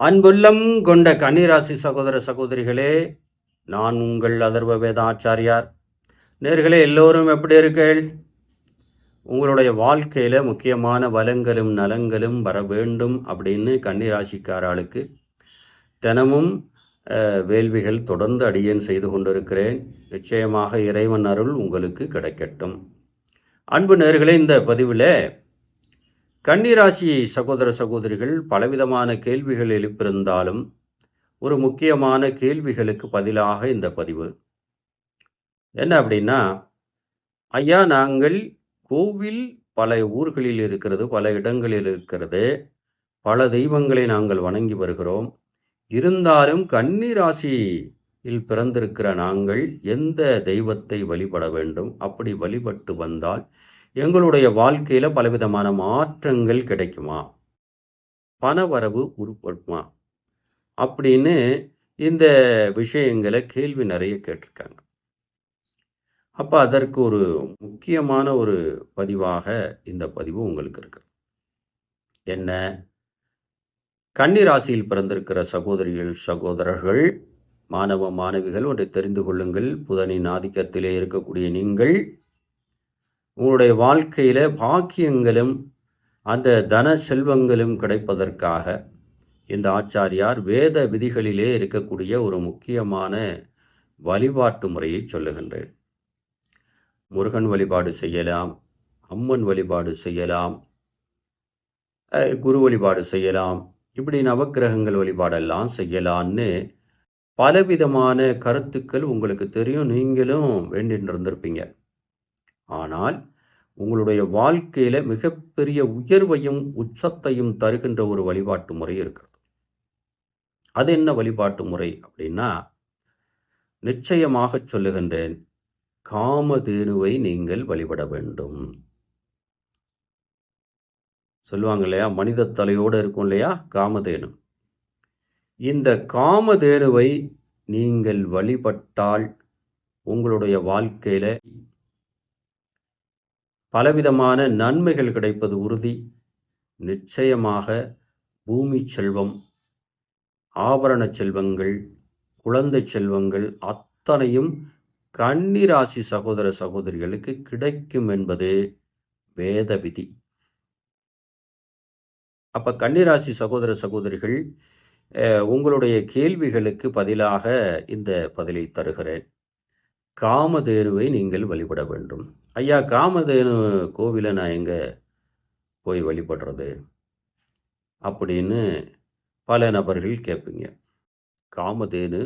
அன்புள்ளம் கொண்ட கன்னிராசி சகோதர சகோதரிகளே நான் உங்கள் அதர்வ வேதாச்சாரியார். நேர்களே எல்லோரும் எப்படி இருக்கீள் உங்களுடைய வாழ்க்கையில் முக்கியமான வளங்களும் நலங்களும் வர வேண்டும் அப்படின்னு கன்னிராசிக்காராளுக்கு தினமும் வேள்விகள் தொடர்ந்து அடியேன் செய்து கொண்டிருக்கிறேன். நிச்சயமாக இறைவன் அருள் உங்களுக்கு கிடைக்கட்டும். அன்பு நேர்களே இந்த பதிவில் கன்னிராசி சகோதர சகோதரிகள் பலவிதமான கேள்விகள் எழுப்பியிருந்தாலும் ஒரு முக்கியமான கேள்விகளுக்கு பதிலாக இந்த பதிவு. என்ன அப்படின்னா ஐயா நாங்கள் கோவில் பல ஊர்களில் இருக்கிறது பல இடங்களில் இருக்கிறது. பல தெய்வங்களை நாங்கள் வணங்கி வருகிறோம். இருந்தாலும் கன்னிராசியில் பிறந்திருக்கிற நாங்கள் எந்த தெய்வத்தை வழிபட வேண்டும்? அப்படி வழிபட்டு வந்தால் எங்களுடைய வாழ்க்கையில் பலவிதமான மாற்றங்கள் கிடைக்குமா? பணவரவு உருப்படுமா? அப்படின்னு இந்த விஷயங்களை கேள்வி நிறைய கேட்டிருக்காங்க. அப்போ அதற்கு ஒரு முக்கியமான ஒரு பதிவாக இந்த பதிவு உங்களுக்கு இருக்கு என்ன? கன்னி ராசியில் பிறந்திருக்கிற சகோதரிகள் சகோதரர்கள் மாணவ மாணவிகள் ஒன்றை தெரிந்து கொள்ளுங்கள். புதனின் ஆதிக்கத்திலே இருக்கக்கூடிய நீங்கள் உங்களுடைய வாழ்க்கையில் பாக்கியங்களும் அந்த தன செல்வங்களும் கிடைப்பதற்காக இந்த ஆச்சாரியார் வேத விதிகளிலே இருக்கக்கூடிய ஒரு முக்கியமான வழிபாட்டு முறையை சொல்லுகின்றேன் முருகன் வழிபாடு செய்யலாம் அம்மன் வழிபாடு செய்யலாம் குரு வழிபாடு செய்யலாம் இப்படி நவக்கிரகங்கள் வழிபாடெல்லாம் செய்யலான்னு பலவிதமான கருத்துக்கள் உங்களுக்கு தெரியும் நீங்களும் வேண்டிட்டு இருந்திருப்பீங்க ஆனால் உங்களுடைய வாழ்க்கையில் மிகப்பெரிய உயர்வையும் உச்சத்தையும் தருகின்ற ஒரு வழிபாட்டு முறை இருக்கிறது. அது என்ன வழிபாட்டு முறை அப்படின்னா நிச்சயமாக சொல்லுகின்றேன் காமதேனுவை நீங்கள் வழிபட வேண்டும். சொல்லுவாங்க இல்லையா? மனித தலையோடு இருக்கும் இல்லையா? காமதேனு. இந்த காமதேனுவை நீங்கள் வழிபட்டால் உங்களுடைய வாழ்க்கையில பலவிதமான நன்மைகள் கிடைப்பது உறுதி. நிச்சயமாக பூமி செல்வம் ஆபரண செல்வங்கள் குழந்தை செல்வங்கள் அத்தனையும் கன்னிராசி சகோதர சகோதரிகளுக்கு கிடைக்கும் என்பது வேத விதி. அப்ப கன்னிராசி சகோதர சகோதரிகள் உங்களுடைய கேள்விகளுக்கு பதிலாக இந்த பதிலை தருகிறேன். காமதேருவை நீங்கள் வழிபட வேண்டும். ஐயா காமதேனு கோவிலை நான் எங்கே போய் வழிபடுறது அப்படின்னு பல நபர்கள் கேட்பீங்க. காமதேனு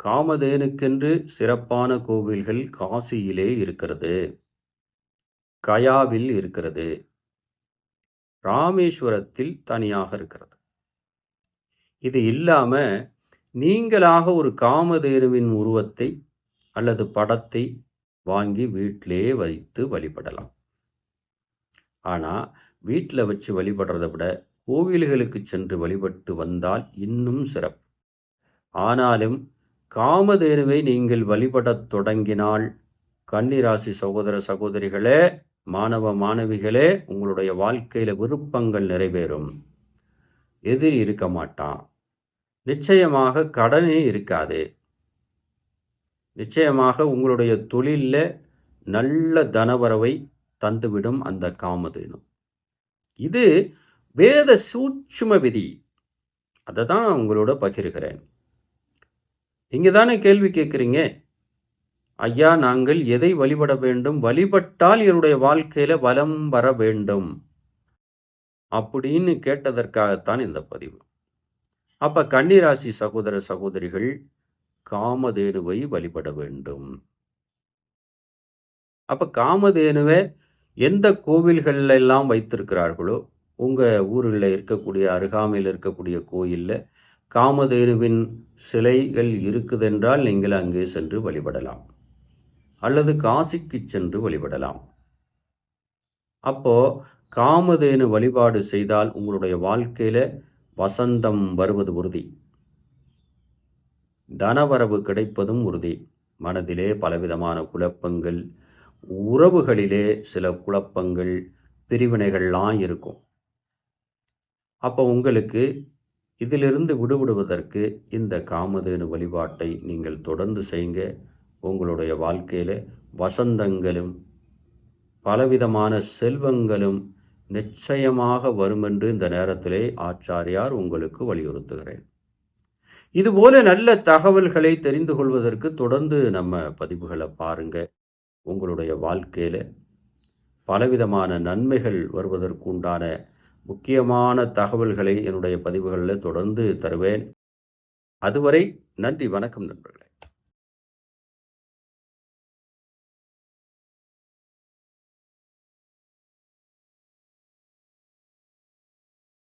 காமதேனுக்கென்று சிறப்பான கோவில்கள் காசியிலே இருக்கிறது கயாவில் இருக்கிறது ராமேஸ்வரத்தில் தனியாக இருக்கிறது. இது இல்லாமல் நீங்களாக ஒரு காமதேனுவின் உருவத்தை அல்லது படத்தை வாங்கி வீட்டிலே வைத்து வழிபடலாம். ஆனால் வீட்டில் வச்சு வழிபடுறதை விட கோவில்களுக்கு சென்று வழிபட்டு வந்தால் இன்னும் சிறப்பு. ஆனாலும் காமதேனுவை நீங்கள் வழிபடத் தொடங்கினால் கன்னிராசி சகோதர சகோதரிகளே மாணவ மாணவிகளே உங்களுடைய வாழ்க்கையில் விருப்பங்கள் நிறைவேறும். எதிரி இருக்க மாட்டான். நிச்சயமாக கடனே இருக்காது. நிச்சயமாக உங்களுடைய தொழிலில் நல்ல தனவரவை தந்துவிடும் அந்த காமதேனு. இது வேத சூட்சும விதி. அதை தான் உங்களோட பகிர்கிறேன். நீங்கள் தானே கேள்வி கேட்குறீங்க? ஐயா நாங்கள் எதை வழிபட வேண்டும்? வழிபட்டால் என்னுடைய வாழ்க்கையில் வலம் வர வேண்டும். அப்படின்னு கேட்டதற்காகத்தான் இந்த பதிவு. அப்போ கன்னிராசி சகோதர சகோதரிகள் காமதேனுவை வழிபட வேண்டும். அப்ப காமதேனுவை எந்த கோவில்கள் எல்லாம் வைத்திருக்கிறார்களோ உங்க ஊரில் இருக்கக்கூடிய அருகாமையில் இருக்கக்கூடிய கோயில்ல காமதேனுவின் சிலைகள் இருக்குதென்றால் நீங்கள் அங்கே சென்று வழிபடலாம். அல்லது காசிக்கு சென்று வழிபடலாம். அப்போ காமதேனு வழிபாடு செய்தால் உங்களுடைய வாழ்க்கையில வசந்தம் வருவது உறுதி. தனவரவு கிடைப்பதும் உறுதி. மனதிலே பலவிதமான குழப்பங்கள் உறவுகளிலே சில குழப்பங்கள் பிரிவினைகள்லாம் இருக்கும். அப்போ உங்களுக்கு இதிலிருந்து விடுபடுவதற்கு இந்த காமதேனு வழிபாட்டை நீங்கள் தொடர்ந்து செய்யுங்க. உங்களுடைய வாழ்க்கையில் வசந்தங்களும் பலவிதமான செல்வங்களும் நிச்சயமாக வருமென்று இந்த நேரத்திலே ஆச்சாரியார் உங்களுக்கு வலியுறுத்துகிறேன். இதுபோல நல்ல தகவல்களை தெரிந்து கொள்வதற்கு தொடர்ந்து நம்ம பதிவுகளை பாருங்க. உங்களுடைய வாழ்க்கையில் பலவிதமான நன்மைகள் வருவதற்கு உண்டான முக்கியமான தகவல்களை என்னுடைய பதிவுகளில் தொடர்ந்து தருவேன். அதுவரை நன்றி வணக்கம் நண்பர்களே.